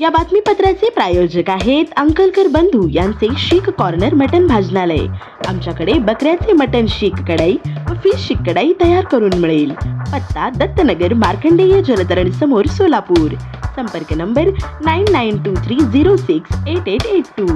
या बातमीपत्राचे प्रायोजक आहेत अंकलकर बंधू यांचे शीख कॉर्नर मटन भाजनालय. आमच्याकडे बकऱ्याचे मटन शीख कढाई व फिश शीख कढाई तयार करून मिळेल. पत्ता दत्तनगर मार्कंडेय जलतरण समोर सोलापूर. संपर्क number nine nine two three zero six eight eight eight two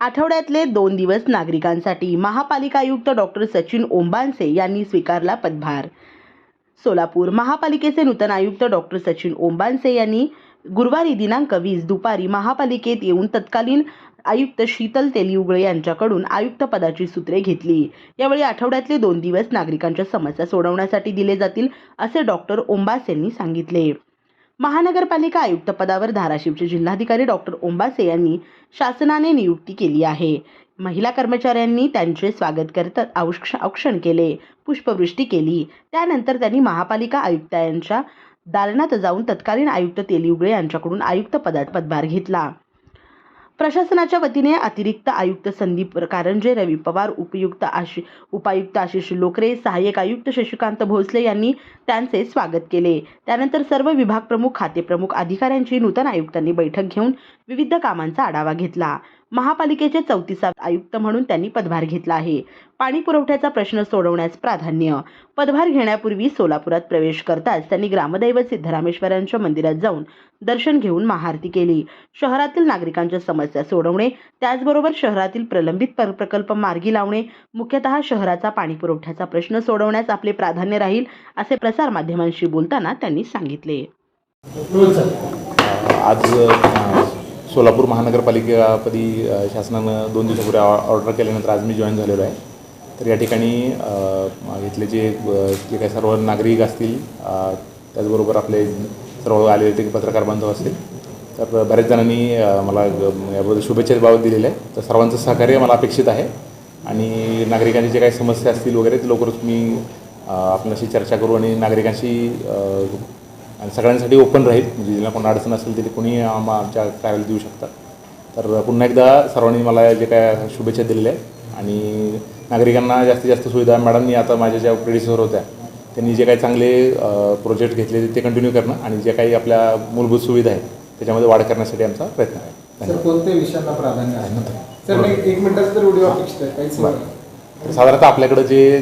आठवड्यातले दोन दिवस नागरिकांसाठी महापालिका आयुक्त डॉक्टर सचिन ओंबानसे यांनी स्वीकारला पदभार. सोलापूर महापालिकेचे नूतन आयुक्त डॉक्टर सचिन ओंबानसे यांनी गुरुवारी दिनांक वीस दुपारी महापालिकेत येऊन तत्कालीन आयुक्त शीतल तेलिउगळे यांच्याकडून आयुक्त पदाची सूत्रे घेतली. यावेळी आठवड्यातले दोन दिवस नागरिकांच्या समस्या सोडवण्यासाठी दिले जातील असे डॉक्टर ओंबास यांनी सांगितले. महानगरपालिका आयुक्त पदावर धाराशिवचे जिल्हाधिकारी डॉक्टर ओंबासे यांनी शासनाने नियुक्ती केली आहे. महिला कर्मचाऱ्यांनी त्यांचे स्वागत करत औक्ष औक्षण केले पुष्पवृष्टी केली. त्यानंतर त्यांनी महापालिका आयुक्तांच्या दालनात जाऊन तत्कालीन आयुक्त तेलिवगळे यांच्याकडून आयुक्त पदा पदभार घेतला. प्रशासनाच्या वतीने अतिरिक्त आयुक्त संदीप कारंजे रवी पवार उपयुक्त आशि उपायुक्त आशिष लोकरे सहाय्यक आयुक्त शशिकांत भोसले यांनी त्यांचे स्वागत केले. त्यानंतर सर्व विभाग प्रमुख खाते प्रमुख अधिकाऱ्यांची नूतन आयुक्तांनी बैठक घेऊन विविध कामांचा आढावा घेतला. महापालिकेचे चौतीसावे आयुक्त म्हणून त्यांनी पदभार घेतला आहे. पाणी पुरवठ्याचा प्रश्न सोडवण्यास प्राधान्य. पदभार घेण्यापूर्वी सोलापुरात प्रवेश करताच त्यांनी ग्रामदैवत सिद्धरामेश्वरांच्या मंदिरात जाऊन दर्शन घेऊन महाआरती केली. शहरातील नागरिकांच्या समस्या सोडवणे त्याचबरोबर शहरातील प्रलंबित प्र- प्रकल्प मार्गी लावणे मुख्यतः शहराचा पाणी पुरवठ्याचा प्रश्न सोडवण्यास आपले प्राधान्य राहील असे प्रसारमाध्यमांशी बोलताना त्यांनी सांगितले. आज सोलापूर महानगरपालिकापदी शासनानं दोन दिवसापूर्वी ऑ- ऑर्डर केल्यानंतर आज मी जॉईन झालेलो आहे. तर या ठिकाणी इथले जे जे काही सर्व नागरिक असतील त्याचबरोबर आपले सर्व आलेले ते पत्रकार बांधव असतील तर बऱ्याच जणांनी मला याबद्दल शुभेच्छा बाबत दिलेल्या आहे तर सर्वांचं सहकार्य मला अपेक्षित आहे आणि नागरिकांची जे काही समस्या असतील वगैरे ते लवकरच मी आपल्याशी चर्चा करू आणि नागरिकांशी आणि सगळ्यांसाठी ओपन राहील. म्हणजे ज्यांना कोण अडचण असेल तरी कोणी आम्हा आमच्या कार्यालयात देऊ शकतात. तर पुन्हा एकदा सर्वांनी मला जे काय शुभेच्छा दिलेल्या आहेत. आणि नागरिकांना जास्तीत जास्त सुविधा. मॅडमनी आता माझ्या ज्या प्रेडिसर होत्या त्यांनी जे काही चांगले प्रोजेक्ट घेतले ते कंटिन्यू करणं आणि जे काही आपल्या मूलभूत सुविधा आहेत त्याच्यामध्ये वाढ करण्यासाठी आमचा प्रयत्न आहे. कोणत्या विषयांना प्राधान्य आहे? सर एक मिनिटाचा तर व्हिडिओ अपेक्षित आहे काहीच साधारणतः आपल्याकडं जे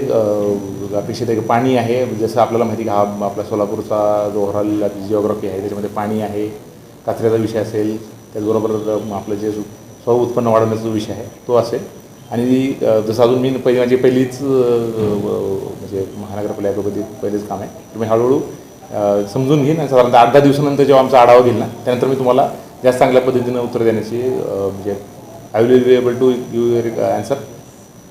अपेक्षित आहे की पाणी आहे जसं आपल्याला माहिती हा आपला सोलापूरचा जो ओव्हरऑल जिओग्राफी आहे त्याच्यामध्ये पाणी आहे कचऱ्याचा विषय असेल त्याचबरोबर आपलं जे स्व उत्पन्न वाढवण्याचा जो विषय आहे तो असेल. आणि जसं अजून मी पहिली माझी पहिलीच म्हणजे महानगरपालिकेमध्ये पहिलेच काम आहे. तुम्ही मी हळूहळू समजून घेईन आणि साधारणतः आठ दहा दिवसानंतर जेव्हा आमचा आढावा घेईल ना त्यानंतर मी तुम्हाला जास्त चांगल्या पद्धतीनं उत्तर देण्याची म्हणजे I will be able to give your answer